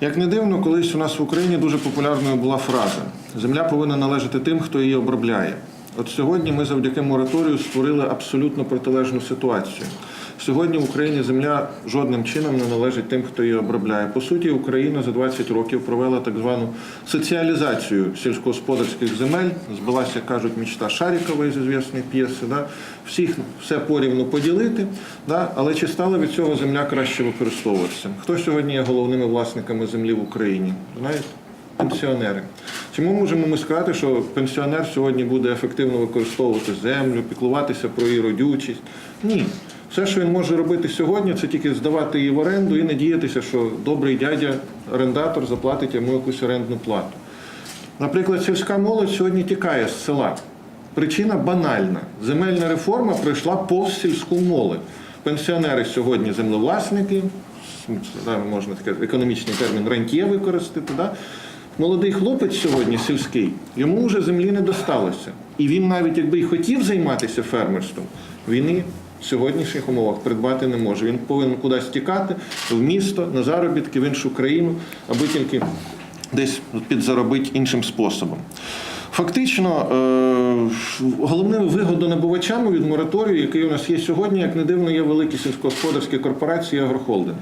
Як не дивно, колись у нас в Україні дуже популярною була фраза Земля повинна належати тим, хто її обробляє. От сьогодні ми завдяки мораторію створили абсолютно протилежну ситуацію. Сьогодні в Україні земля жодним чином не належить тим, хто її обробляє. По суті, Україна за 20 років провела так звану соціалізацію сільськогосподарських земель. Збилася, як кажуть, мічта Шарікова із звісної п'єси. Да? Всіх все порівну поділити, да? але чи стала від цього земля краще використовуватися? Хто сьогодні є головними власниками землі в Україні? Знаєте? Пенсіонери. Чому можемо ми сказати, що пенсіонер сьогодні буде ефективно використовувати землю, піклуватися про її родючість? Ні. Все, що він може робити сьогодні, це тільки здавати її в оренду і надіятися, що добрий дядя орендатор заплатить йому якусь орендну плату. Наприклад, сільська молодь сьогодні тікає з села. Причина банальна. Земельна реформа пройшла повз сільську молодь. Пенсіонери сьогодні землевласники, можна таке економічний термін рентє використати. Да? Молодий хлопець сьогодні сільський, йому вже землі не досталося. І він навіть якби й хотів займатися фермерством, він і в сьогоднішніх умовах придбати не може. Він повинен кудись тікати в місто, на заробітки, в іншу країну, аби тільки десь підзаробити іншим способом. Фактично, е, головними вигодонабувачами від мораторію, який у нас є сьогодні, як не дивно, є великі сільськогосподарські корпорації і агрохолдинги.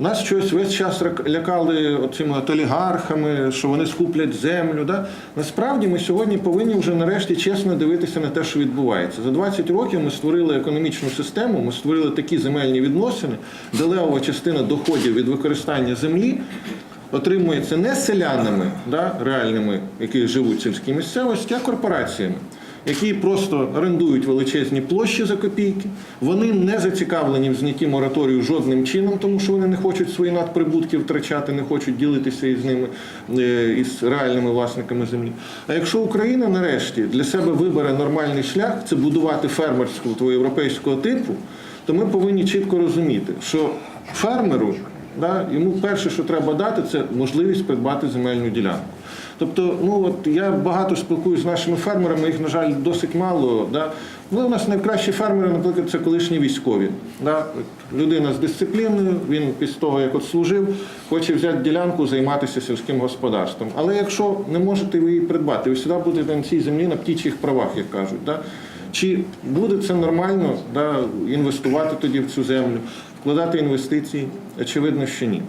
Нас щось весь час лякали цими олігархами, що вони скуплять землю. Да? Насправді ми сьогодні повинні вже нарешті чесно дивитися на те, що відбувається. За 20 років ми створили економічну систему, ми створили такі земельні відносини, де левова частина доходів від використання землі отримується не селянами, да, реальними, які живуть в сільській місцевості, а корпораціями, які просто орендують величезні площі за копійки. Вони не зацікавлені в знятті мораторію жодним чином, тому що вони не хочуть свої надприбутки втрачати, не хочуть ділитися із ними, е, із реальними власниками землі. А якщо Україна нарешті для себе вибере нормальний шлях, це будувати фермерську європейського типу, то ми повинні чітко розуміти, що фермеру Да? Йому перше, що треба дати, це можливість придбати земельну ділянку. Тобто, ну от я багато спілкуюся з нашими фермерами, їх, на жаль, досить мало. Да? Ну, у нас найкращі фермери, наприклад, це колишні військові. Да? Людина з дисципліною, він після того, як от служив, хоче взяти ділянку, займатися сільським господарством. Але якщо не можете ви її придбати, ви сюди будете на цій землі на птічих правах, як кажуть. Да? Чи буде це нормально да, інвестувати тоді в цю землю, вкладати інвестиції? Очевидно, що ні.